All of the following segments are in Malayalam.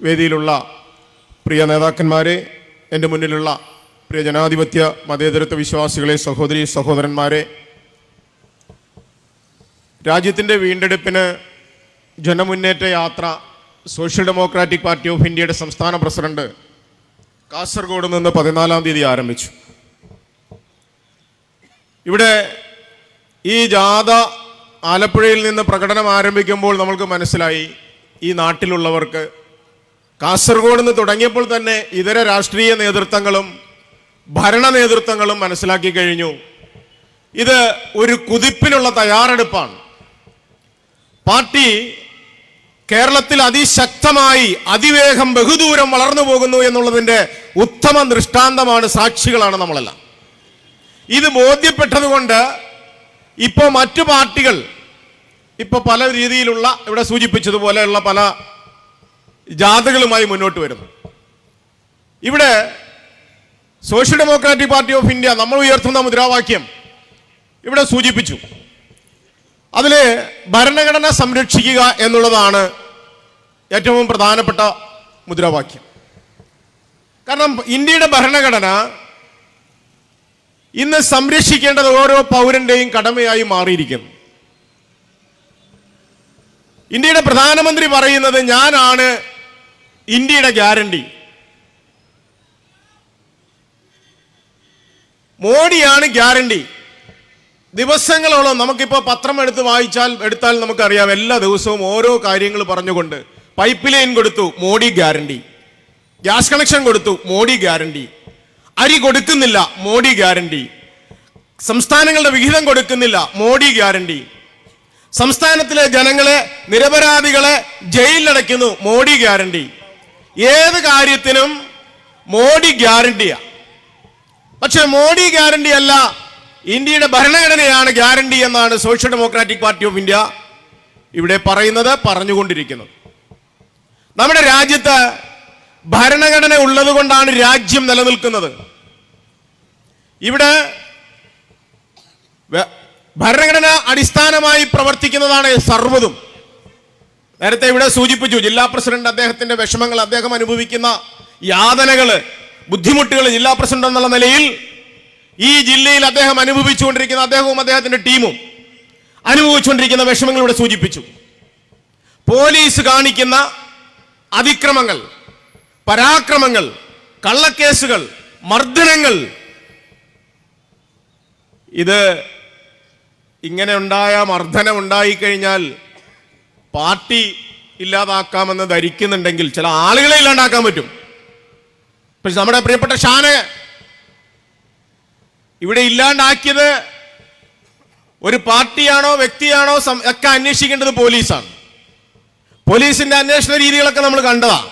വേദിയിലുള്ള പ്രിയ നേതാക്കന്മാരെ എന്റെ മുന്നിലുള്ള പ്രിയ ജനാധിപത്യ മതേതരത്വ വിശ്വാസികളെ സഹോദരി സഹോദരന്മാരെ രാജ്യത്തിന്റെ വീണ്ടെടുപ്പിന് ജനമുന്നേറ്റ യാത്ര സോഷ്യൽ ഡെമോക്രാറ്റിക് പാർട്ടി ഓഫ് ഇന്ത്യയുടെ സംസ്ഥാന പ്രസിഡന്റ് കാസർഗോഡ് നിന്ന് പതിനാലാം തീയതി ആരംഭിച്ചു. ഇവിടെ ഈ ജാഥ ആലപ്പുഴയിൽ നിന്ന് പ്രകടനം ആരംഭിക്കുമ്പോൾ നമ്മൾക്ക് മനസ്സിലായി ഈ നാട്ടിലുള്ളവർക്ക് കാസർഗോഡ് നിന്ന് തുടങ്ങിയപ്പോൾ തന്നെ ഇതര രാഷ്ട്രീയ നേതൃത്വങ്ങളും ഭരണ നേതൃത്വങ്ങളും മനസ്സിലാക്കി കഴിഞ്ഞു. ഇത് ഒരു കുതിപ്പിനുള്ള തയ്യാറെടുപ്പാണ്. പാർട്ടി കേരളത്തിൽ അതിശക്തമായി അതിവേഗം ബഹുദൂരം വളർന്നു പോകുന്നു എന്നുള്ളതിന്റെ ഉത്തമ ദൃഷ്ടാന്തമാണ് സാക്ഷികളാണ് നമ്മളെല്ലാം. ഇത് ബോധ്യപ്പെട്ടതുകൊണ്ട് ഇപ്പോൾ മറ്റു പാർട്ടികൾ ഇപ്പോൾ പല രീതിയിലുള്ള ഇവിടെ സൂചിപ്പിച്ചതുപോലെയുള്ള പല ജാഥകളുമായി മുന്നോട്ട് വരുന്നു. ഇവിടെ social democratic party of India നമ്മൾ ഉയർത്തുന്ന മുദ്രാവാക്യം ഇവിടെ സൂചിപ്പിച്ചു. അതിൽ ഭരണഘടന സംരക്ഷിക്കുക എന്നുള്ളതാണ് ഏറ്റവും പ്രധാനപ്പെട്ട മുദ്രാവാക്യം. കാരണം ഇന്ത്യയുടെ ഭരണഘടന ഇന്ന് സംരക്ഷിക്കേണ്ടത് ഓരോ പൗരന്റെയും കടമയായി മാറിയിരിക്കുന്നു. ഇന്ത്യയുടെ പ്രധാനമന്ത്രി പറയുന്നത് ഞാനാണ് ഇന്ത്യയുടെ ഗ്യാരണ്ടി. മോഡിയാണ് ഗ്യാരണ്ടി. ദിവസങ്ങളോളം നമുക്കിപ്പോൾ പത്രം എടുത്ത് വായിച്ചാൽ എടുത്താൽ നമുക്കറിയാം എല്ലാ ദിവസവും ഓരോ കാര്യങ്ങൾ പറഞ്ഞുകൊണ്ട് പൈപ്പ് ലൈൻ കൊടുത്തു മോഡി ഗ്യാരണ്ടി. ഗ്യാസ് കണക്ഷൻ കൊടുത്തു മോഡി ഗ്യാരണ്ടി. അരി കൊടുക്കുന്നില്ല മോഡി ഗ്യാരണ്ടി. സംസ്ഥാനങ്ങളുടെ വിഹിതം കൊടുക്കുന്നില്ല മോഡി ഗ്യാരണ്ടി. സംസ്ഥാനത്തിലെ ജനങ്ങളെ നിരപരാധികളെ ജയിലിലടയ്ക്കുന്നു മോഡി ഗ്യാരണ്ടി. ഏത് കാര്യത്തിനും മോഡി ഗ്യാരണ്ടിയാ. പക്ഷെ മോഡി ഗ്യാരണ്ടി അല്ല ഇന്ത്യയുടെ ഭരണഘടനയാണ് ഗ്യാരണ്ടി എന്നാണ് social democratic party of India ഇവിടെ പറയുന്നത് പറഞ്ഞുകൊണ്ടിരിക്കുന്നത്. നമ്മുടെ രാജ്യത്ത് ഭരണഘടന ഉള്ളത് കൊണ്ടാണ് രാജ്യം നിലനിൽക്കുന്നത്. ഇവിടെ ഭരണഘടന അടിസ്ഥാനമായി പ്രവർത്തിക്കുന്നതാണ് സർവതും. നേരത്തെ ഇവിടെ സൂചിപ്പിച്ചു ജില്ലാ പ്രസിഡന്റ് അദ്ദേഹത്തിന്റെ വിഷമങ്ങൾ അദ്ദേഹം അനുഭവിക്കുന്ന യാതനകൾ ബുദ്ധിമുട്ടുകൾ ജില്ലാ പ്രസിഡന്റ് എന്നുള്ള നിലയിൽ ഈ ജില്ലയിൽ അദ്ദേഹം അനുഭവിച്ചുകൊണ്ടിരിക്കുന്ന അദ്ദേഹവും അദ്ദേഹത്തിന്റെ ടീമും അനുഭവിച്ചുകൊണ്ടിരിക്കുന്ന വിഷമങ്ങൾ ഇവിടെ സൂചിപ്പിച്ചു. പോലീസ് കാണിക്കുന്ന അതിക്രമങ്ങൾ പരാക്രമങ്ങൾ കള്ളക്കേസുകൾ മർദ്ദനങ്ങൾ ഇത് ഇങ്ങനെ ഉണ്ടായ മർദ്ദനം ഉണ്ടായിക്കഴിഞ്ഞാൽ പാർട്ടി ഇല്ലാതാക്കാമെന്ന് ധരിക്കുന്നുണ്ടെങ്കിൽ ചില ആളുകളെ ഇല്ലാണ്ടാക്കാൻ പറ്റും. പക്ഷെ നമ്മുടെ പ്രിയപ്പെട്ട ഷാന ഇവിടെ ഇല്ലാണ്ടാക്കിയത് ഒരു പാർട്ടിയാണോ വ്യക്തിയാണോ ഒക്കെ അന്വേഷിക്കേണ്ടത് പോലീസാണ്. പോലീസിന്റെ അന്വേഷണ രീതികളൊക്കെ നമ്മൾ കണ്ടതാ.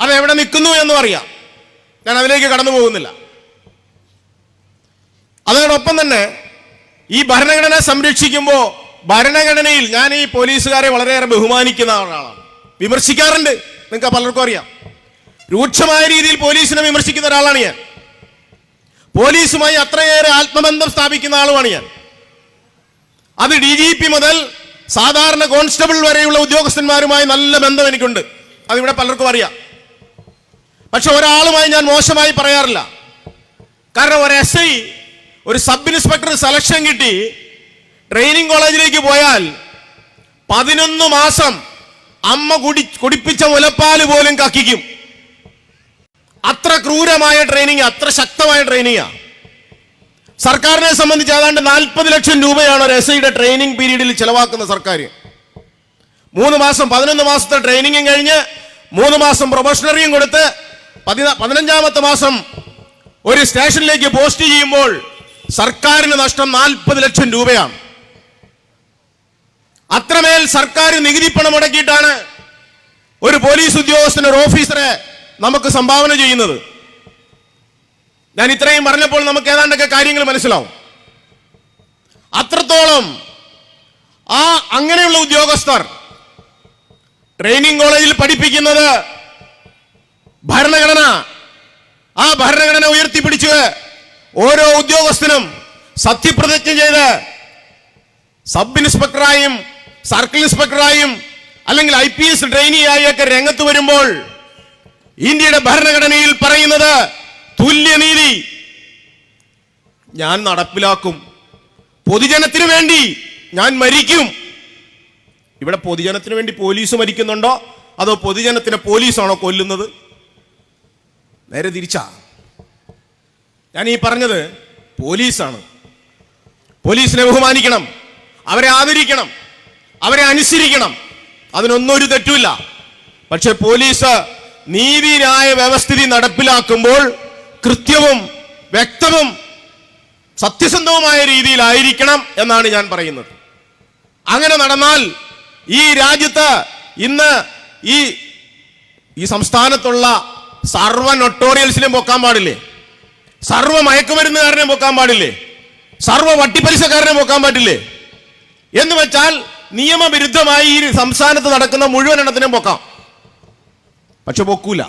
അതെവിടെ നിൽക്കുന്നു എന്ന് അറിയാം ഞാൻ അതിലേക്ക് കടന്നു പോകുന്നില്ല. അതോടൊപ്പം തന്നെ ഈ ഭരണഘടന സംരക്ഷിക്കുമ്പോൾ ഭരണഘടനയിൽ ഞാൻ ഈ പോലീസുകാരെ വളരെയേറെ ബഹുമാനിക്കുന്ന ഒരാളാണ്. വിമർശിക്കാറുണ്ട്. നിങ്ങൾക്ക് പലർക്കും അറിയാം. രൂക്ഷമായ രീതിയിൽ പോലീസിനെ വിമർശിക്കുന്ന ഒരാളാണ് ഞാൻ. പോലീസുമായി അത്രയേറെ ആത്മബന്ധം സ്ഥാപിക്കുന്ന ആളുമാണ് ഞാൻ. അത് ഡി ജി പി മുതൽ സാധാരണ കോൺസ്റ്റബിൾ വരെയുള്ള ഉദ്യോഗസ്ഥന്മാരുമായി നല്ല ബന്ധം എനിക്കുണ്ട്. അതിവിടെ പലർക്കും അറിയാം. പക്ഷെ ഒരാളുമായി ഞാൻ മോശമായി പറയാറില്ല. കാരണം ഒരു എസ് ഐ ഒരു സബ് ഇൻസ്പെക്ടർ സെലക്ഷൻ കിട്ടി. ട്രെയിനിങ് കോളേജിലേക്ക് പോയാൽ പതിനൊന്ന് മാസം അമ്മ കുടി കുടിപ്പിച്ച മുലപ്പാൽ പോലും കക്കിക്കും. അത്ര ക്രൂരമായ ട്രെയിനിങ് അത്ര ശക്തമായ ട്രെയിനിങ്ങാ സർക്കാരിനെ സംബന്ധിച്ച് ഏതാണ്ട് നാൽപ്പത് ലക്ഷം രൂപയാണ് ഒരു എസ് ഐയുടെ ട്രെയിനിങ് പീരീഡിൽ ചിലവാക്കുന്ന സർക്കാർ. മൂന്ന് മാസം പതിനൊന്ന് മാസത്തെ ട്രെയിനിങ്ങും കഴിഞ്ഞ് മൂന്ന് മാസം പ്രൊബഷണറിയും കൊടുത്ത് പതിന- പതിനഞ്ചാമത്തെ മാസം ഒരു സ്റ്റേഷനിലേക്ക് പോസ്റ്റ് ചെയ്യുമ്പോൾ സർക്കാരിന് നഷ്ടം നാൽപ്പത് ലക്ഷം രൂപയാണ്. അത്രമേൽ സർക്കാർ നികുതി പണം മുടക്കിയിട്ടാണ് ഒരു പോലീസ് ഉദ്യോഗസ്ഥന് ഒരു ഓഫീസറെ നമുക്ക് സംഭാവന ചെയ്യുന്നത്. ഞാൻ ഇത്രയും പറഞ്ഞപ്പോൾ നമുക്ക് ഏതാണ്ടൊക്കെ കാര്യങ്ങൾ മനസ്സിലാവും. അത്രത്തോളം ആ അങ്ങനെയുള്ള ഉദ്യോഗസ്ഥർ ട്രെയിനിങ് കോളേജിൽ പഠിപ്പിക്കുന്നത് ഭരണഘടന ആ ഭരണഘടന ഉയർത്തിപ്പിടിച്ച് ഓരോ ഉദ്യോഗസ്ഥനും സത്യപ്രതിജ്ഞ ചെയ്ത് സബ് ഇൻസ്പെക്ടറായും സർക്കിൾ ഇൻസ്പെക്ടറായും അല്ലെങ്കിൽ ഐ പി എസ് ട്രെയിനിയായൊക്കെ രംഗത്ത് വരുമ്പോൾ ഇന്ത്യയുടെ ഭരണഘടനയിൽ പറയുന്നത് തുല്യനീതി ഞാൻ നടപ്പിലാക്കും. പൊതുജനത്തിന് വേണ്ടി ഞാൻ മരിക്കും. ഇവിടെ പൊതുജനത്തിന് വേണ്ടി പോലീസ് മരിക്കുന്നുണ്ടോ? അതോ പൊതുജനത്തിനെ പോലീസാണോ കൊല്ലുന്നത്? നേരെ തിരിച്ചാ. ഞാൻ ഈ പറഞ്ഞത് പോലീസാണ്. പോലീസിനെ ബഹുമാനിക്കണം. അവരെ ആദരിക്കണം. അവരെ അനുസരിക്കണം. അതിനൊന്നൊരു തെറ്റുമില്ല. പക്ഷെ പോലീസ് നീതിന്യായ വ്യവസ്ഥിതി നടപ്പിലാക്കുമ്പോൾ കൃത്യവും വ്യക്തവും സത്യസന്ധവുമായ രീതിയിലായിരിക്കണം എന്നാണ് ഞാൻ പറയുന്നത്. അങ്ങനെ നടന്നാൽ ഈ രാജ്യത്ത് ഇന്ന് ഈ ഈ സംസ്ഥാനത്തുള്ള സർവ നൊട്ടോറിയൽസിനെ പൊക്കാൻ പാടില്ലേ? സർവ മയക്കുമരുന്നുകാരനെ പൊക്കാൻ പാടില്ലേ? സർവ വട്ടിപ്പലിശക്കാരനെ പൊക്കാൻ പറ്റില്ലേ? എന്ന് വെച്ചാൽ നിയമവിരുദ്ധമായി ഈ സംസ്ഥാനത്ത് നടക്കുന്ന മുഴുവൻ എണ്ണത്തിനും പൊക്കാം. പക്ഷെ പൊക്കൂല.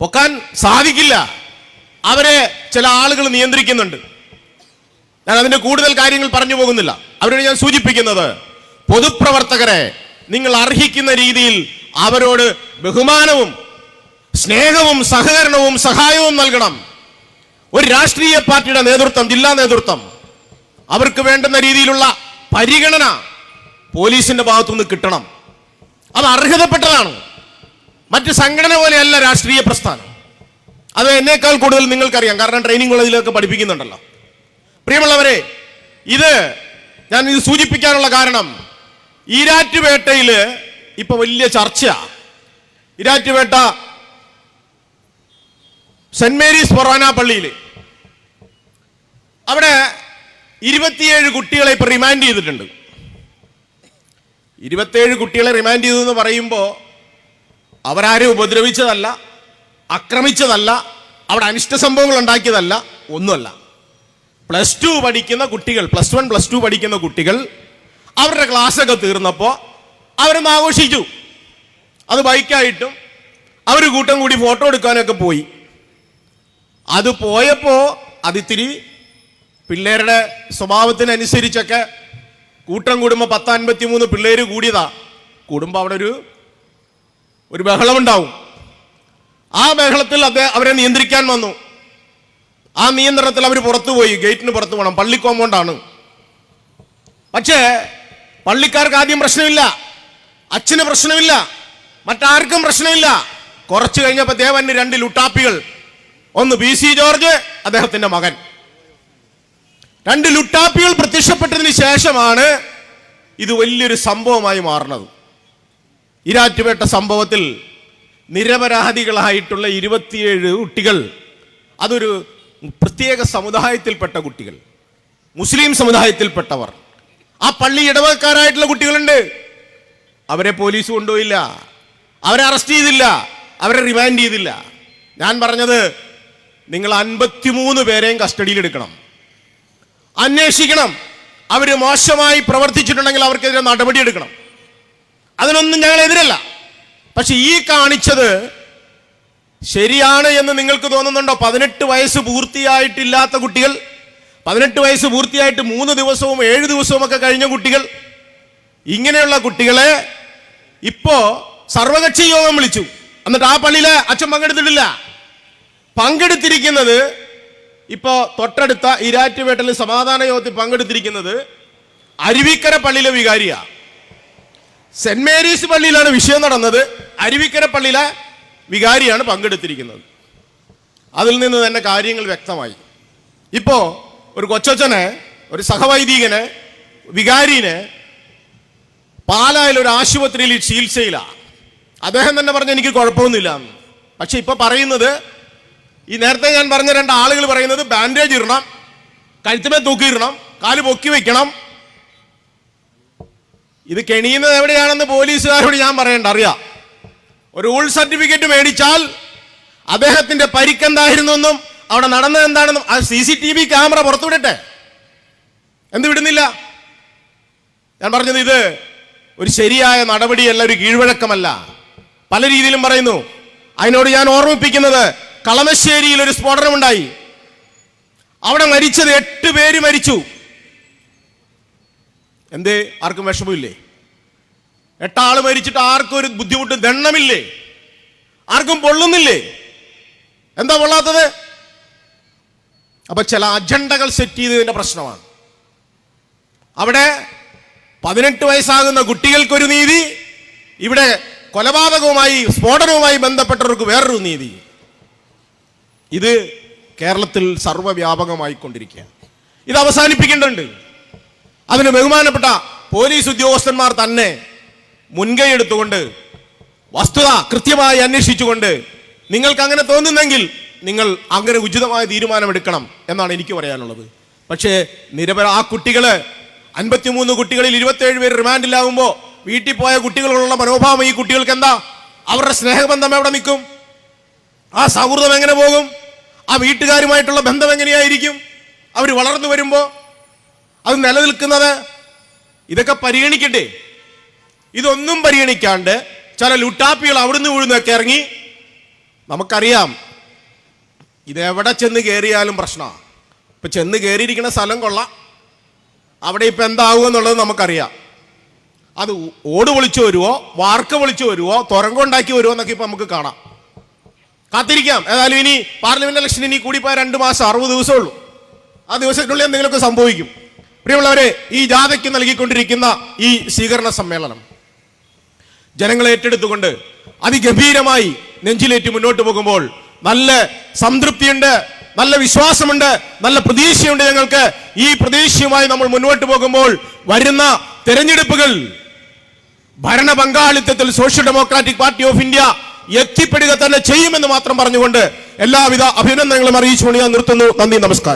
പൊക്കാൻ സാധിക്കില്ല. അവരെ ചില ആളുകൾ നിയന്ത്രിക്കുന്നുണ്ട്. ഞാൻ അതിന്റെ കൂടുതൽ കാര്യങ്ങൾ പറഞ്ഞു പോകുന്നില്ല. അവരോട് ഞാൻ സൂചിപ്പിക്കുന്നത് പൊതുപ്രവർത്തകരെ നിങ്ങൾ അർഹിക്കുന്ന രീതിയിൽ അവരോട് ബഹുമാനവും സ്നേഹവും സഹകരണവും സഹായവും നൽകണം. ഒരു രാഷ്ട്രീയ പാർട്ടിയുടെ നേതൃത്വം ജില്ലാ നേതൃത്വം അവർക്ക് വേണ്ടുന്ന രീതിയിലുള്ള പരിഗണന പോലീസിന്റെ ഭാഗത്തുനിന്ന് കിട്ടണം. അത് അർഹതപ്പെട്ടതാണ്. മറ്റ് സംഘടന പോലെയല്ല രാഷ്ട്രീയ പ്രസ്ഥാനം. അത് എന്നേക്കാൾ കൂടുതൽ നിങ്ങൾക്കറിയാം. കാരണം ട്രെയിനിങ് കോളേജിലൊക്കെ പഠിപ്പിക്കുന്നുണ്ടല്ലോ. പ്രിയമുള്ളവരെ ഇത് ഞാൻ ഇത് സൂചിപ്പിക്കാനുള്ള കാരണം ഈരാറ്റുപേട്ടയിൽ ഇപ്പൊ വലിയ ചർച്ച ഈരാറ്റുപേട്ട സെന്റ് മേരീസ് ഫൊറാന പള്ളിയിൽ അവിടെ ഇരുപത്തിയേഴ് കുട്ടികളെ ഇപ്പൊ റിമാൻഡ് ചെയ്തിട്ടുണ്ട്. ഇരുപത്തിയേഴ് കുട്ടികളെ റിമാൻഡ് ചെയ്തു എന്ന് പറയുമ്പോൾ അവരാരും ഉപദ്രവിച്ചതല്ല ആക്രമിച്ചതല്ല അവിടെ അനിഷ്ട സംഭവങ്ങൾ ഉണ്ടാക്കിയതല്ല ഒന്നുമല്ല. പ്ലസ് ടു പഠിക്കുന്ന കുട്ടികൾ പ്ലസ് വൺ പ്ലസ് ടു പഠിക്കുന്ന കുട്ടികൾ അവരുടെ ക്ലാസ്സൊക്കെ തീർന്നപ്പോൾ അവരൊന്ന് ആഘോഷിച്ചു. അത് ബൈക്കായിട്ടും അവർ കൂട്ടം കൂടി ഫോട്ടോ എടുക്കാനൊക്കെ പോയി. അത് പോയപ്പോൾ അതിത്തിരി പിള്ളേരുടെ സ്വഭാവത്തിനനുസരിച്ചൊക്കെ കൂട്ടം കൂടുമ്പോൾ പത്ത് അൻപത്തി മൂന്ന് പിള്ളേർ കൂടിയതാ. കൂടുമ്പോൾ അവിടെ ഒരു ഒരു ബഹളമുണ്ടാവും. ആ ബഹളത്തിൽ അദ്ദേഹം അവരെ നിയന്ത്രിക്കാൻ വന്നു. ആ നിയന്ത്രണത്തിൽ അവർ പുറത്തു പോയി ഗേറ്റിന് പുറത്തു പോകണം പള്ളി കോമ്പൗണ്ടാണ്. പക്ഷേ പള്ളിക്കാർക്ക് ആദ്യം പ്രശ്നമില്ല. അച്ഛന് പ്രശ്നമില്ല. മറ്റാർക്കും പ്രശ്നമില്ല. കുറച്ച് കഴിഞ്ഞപ്പോൾ ദേവന് രണ്ട് ലുട്ടാപ്പികൾ. ഒന്ന് ബി സി ജോർജ് അദ്ദേഹത്തിന്റെ മകൻ. രണ്ട് ലുട്ടാപ്പികൾ പ്രത്യക്ഷപ്പെട്ടതിന് ശേഷമാണ് ഇത് വലിയൊരു സംഭവമായി മാറുന്നത്. ഇരാറ്റുപേട്ട സംഭവത്തിൽ നിരപരാധികളായിട്ടുള്ള ഇരുപത്തിയേഴ് കുട്ടികൾ അതൊരു പ്രത്യേക സമുദായത്തിൽപ്പെട്ട കുട്ടികൾ മുസ്ലിം സമുദായത്തിൽപ്പെട്ടവർ. ആ പള്ളി ഇടവക്കാരായിട്ടുള്ള കുട്ടികളുണ്ട്. അവരെ പോലീസ് കൊണ്ടുപോയില്ല. അവരെ അറസ്റ്റ് ചെയ്തില്ല. അവരെ റിമാൻഡ് ചെയ്തില്ല. ഞാൻ പറഞ്ഞത് നിങ്ങൾ അൻപത്തിമൂന്ന് പേരെയും കസ്റ്റഡിയിൽ എടുക്കണം അന്വേഷിക്കണം. അവർ മോശമായി പ്രവർത്തിച്ചിട്ടുണ്ടെങ്കിൽ അവർക്കെതിരെ നടപടിയെടുക്കണം. അതിനൊന്നും ഞങ്ങൾ എതിരല്ല പക്ഷെ ഈ കാണിച്ചത് ശരിയാണ് എന്ന് നിങ്ങൾക്ക് തോന്നുന്നുണ്ടോ? പതിനെട്ട് വയസ്സ് പൂർത്തിയായിട്ടില്ലാത്ത കുട്ടികൾ പതിനെട്ട് വയസ്സ് പൂർത്തിയായിട്ട് മൂന്ന് ദിവസവും ഏഴ് ദിവസവും ഒക്കെ കഴിഞ്ഞ കുട്ടികൾ ഇങ്ങനെയുള്ള കുട്ടികളെ ഇപ്പോ സർവകക്ഷി യോഗം വിളിച്ചു. എന്നിട്ട് ആ പള്ളിയിലെ അച്ഛൻ പങ്കെടുത്തിട്ടില്ല. പങ്കെടുത്തിരിക്കുന്നത് ഇപ്പോ തൊട്ടടുത്ത ഇരാറ്റുപേട്ടൽ സമാധാന യോഗത്തിൽ പങ്കെടുത്തിരിക്കുന്നത് അരുവിക്കര പള്ളിയിലെ വികാരിയ. സെന്റ് മേരീസ് പള്ളിയിലാണ് വിഷയം നടന്നത്. അരുവിക്കര പള്ളിയിലെ വികാരിയാണ് പങ്കെടുത്തിരിക്കുന്നത്. അതിൽ നിന്ന് തന്നെ കാര്യങ്ങൾ വ്യക്തമായി. ഇപ്പോ ഒരു കൊച്ചച്ഛനെ ഒരു സഹവൈദികനെ വികാരിനെ പാലായിൽ ഒരു ആശുപത്രിയിൽ ചികിത്സയിലാണ് അദ്ദേഹം തന്നെ പറഞ്ഞു എനിക്ക് കുഴപ്പമൊന്നുമില്ല പക്ഷെ ഇപ്പൊ പറയുന്നത് ഈ നേരത്തെ ഞാൻ പറഞ്ഞ രണ്ട് ആളുകൾ പറയുന്നത് ബാൻഡേജ് ഇടണം കഴുത്തുമേ തൂക്കിയിടണം കാൽ പൊക്കി വെക്കണം. ഇത് കെണിയുന്നത് എവിടെയാണെന്ന് പോലീസുകാരോട് ഞാൻ പറയണ്ട അറിയാം. ഒരു ഊൾ സർട്ടിഫിക്കറ്റ് മേടിച്ചാൽ അദ്ദേഹത്തിന്റെ പരിക്കെന്തായിരുന്നു എന്നും അവിടെ നടന്നത് എന്താണെന്നും ആ C C T V camera പുറത്തുവിടട്ടെ. എന്ത് വിടുന്നില്ല? ഞാൻ പറഞ്ഞത് ഇത് ഒരു ശരിയായ നടപടിയല്ല ഒരു കീഴ്വഴക്കമല്ല. പല രീതിയിലും പറയുന്നു. അതിനോട് ഞാൻ ഓർമ്മിപ്പിക്കുന്നത് കളമശ്ശേരിയിൽ ഒരു സ്ഫോടനമുണ്ടായി. അവിടെ മരിച്ചത് എട്ട് പേര് മരിച്ചു. എന്തേ? ആർക്കും വിഷമമില്ലേ? എട്ടാൾ മരിച്ചിട്ട് ആർക്കും ഒരു ബുദ്ധിമുട്ട് ദണ്ണമില്ലേ ആർക്കും പൊള്ളുന്നില്ലേ? എന്താ പൊള്ളാത്തത്? അപ്പൊ ചില അജണ്ടകൾ സെറ്റ് ചെയ്തതിന്റെ പ്രശ്നമാണ്. അവിടെ പതിനെട്ട് വയസ്സാകുന്ന കുട്ടികൾക്കൊരു നീതി ഇവിടെ കൊലപാതകവുമായി സ്ഫോടനവുമായി ബന്ധപ്പെട്ടവർക്ക് വേറൊരു നീതി. ഇത് കേരളത്തിൽ സർവവ്യാപകമായിക്കൊണ്ടിരിക്കുകയാണ്. ഇത് അവസാനിപ്പിക്കേണ്ടതുണ്ട്. അതിന് ബഹുമാനപ്പെട്ട പോലീസ് ഉദ്യോഗസ്ഥന്മാർ തന്നെ മുൻകൈ എടുത്തുകൊണ്ട് വസ്തുത കൃത്യമായി അന്വേഷിച്ചുകൊണ്ട് നിങ്ങൾക്ക് അങ്ങനെ തോന്നുന്നെങ്കിൽ നിങ്ങൾ അങ്ങനെ ഉചിതമായ തീരുമാനമെടുക്കണം എന്നാണ് എനിക്ക് പറയാനുള്ളത്. പക്ഷേ നിരവധി ആ കുട്ടികൾ അൻപത്തിമൂന്ന് കുട്ടികളിൽ ഇരുപത്തേഴ് പേര് റിമാൻഡിലാകുമ്പോൾ വീട്ടിൽ പോയ കുട്ടികളുള്ള മനോഭാവം ഈ കുട്ടികൾക്ക് എന്താ? അവരുടെ സ്നേഹബന്ധം എവിടെ നിൽക്കും? ആ സൗഹൃദം എങ്ങനെ പോകും? ആ വീട്ടുകാരുമായിട്ടുള്ള ബന്ധം എങ്ങനെയായിരിക്കും? അവർ വളർന്നു വരുമ്പോൾ അത് നിലനിൽക്കുന്നത്? ഇതൊക്കെ പരിഗണിക്കട്ടെ ഇതൊന്നും പരിഗണിക്കാണ്ട് ചില ലുട്ടാപ്പികൾ അവിടുന്ന് ഇവിടുന്നൊക്കെ ഇറങ്ങി നമുക്കറിയാം ഇതെവിടെ ചെന്ന് കയറിയാലും പ്രശ്നമാണ് ഇപ്പൊ ചെന്ന് കയറിയിരിക്കുന്ന സ്ഥലം കൊള്ളാം. അവിടെ ഇപ്പൊ എന്താകും എന്നുള്ളത് നമുക്കറിയാം. അത് ഓട് വിളിച്ചു വരുവോ വാർക്ക വിളിച്ചു വരുവോ തുരങ്കുണ്ടാക്കി വരുമോ എന്നൊക്കെ ഇപ്പൊ നമുക്ക് കാണാം. കാത്തിരിക്കാം. ഏതായാലും ഇനി പാർലമെന്റ് ഇലക്ഷൻ ഇനി കൂടിപ്പോയ രണ്ട് മാസം അറുപത് ദിവസമേ ഉള്ളൂ. ആ ദിവസത്തിനുള്ളിൽ എന്തെങ്കിലുമൊക്കെ സംഭവിക്കും. പ്രിയമുള്ളവരെ ഈ ജാഥയ്ക്ക് നൽകിക്കൊണ്ടിരിക്കുന്ന ഈ സ്വീകരണ സമ്മേളനം ജനങ്ങളെ ഏറ്റെടുത്തുകൊണ്ട് അതിഗംഭീരമായി നെഞ്ചിലേറ്റ് മുന്നോട്ട് പോകുമ്പോൾ നല്ല സംതൃപ്തിയുണ്ട് നല്ല വിശ്വാസമുണ്ട് നല്ല പ്രതീക്ഷയുണ്ട് ഞങ്ങൾക്ക്. ഈ പ്രതീക്ഷയുമായി നമ്മൾ മുന്നോട്ട് പോകുമ്പോൾ വരുന്ന തെരഞ്ഞെടുപ്പുകൾ ഭരണ പങ്കാളിത്തത്തിൽ social democratic party of India എത്തിപ്പെടുക തന്നെ ചെയ്യുമെന്ന് മാത്രം പറഞ്ഞുകൊണ്ട് എല്ലാവിധ അഭിനന്ദനങ്ങളും അറിയിച്ചുകൊണ്ട് ഞാൻ നിർത്തുന്നു. നന്ദി നമസ്കാരം.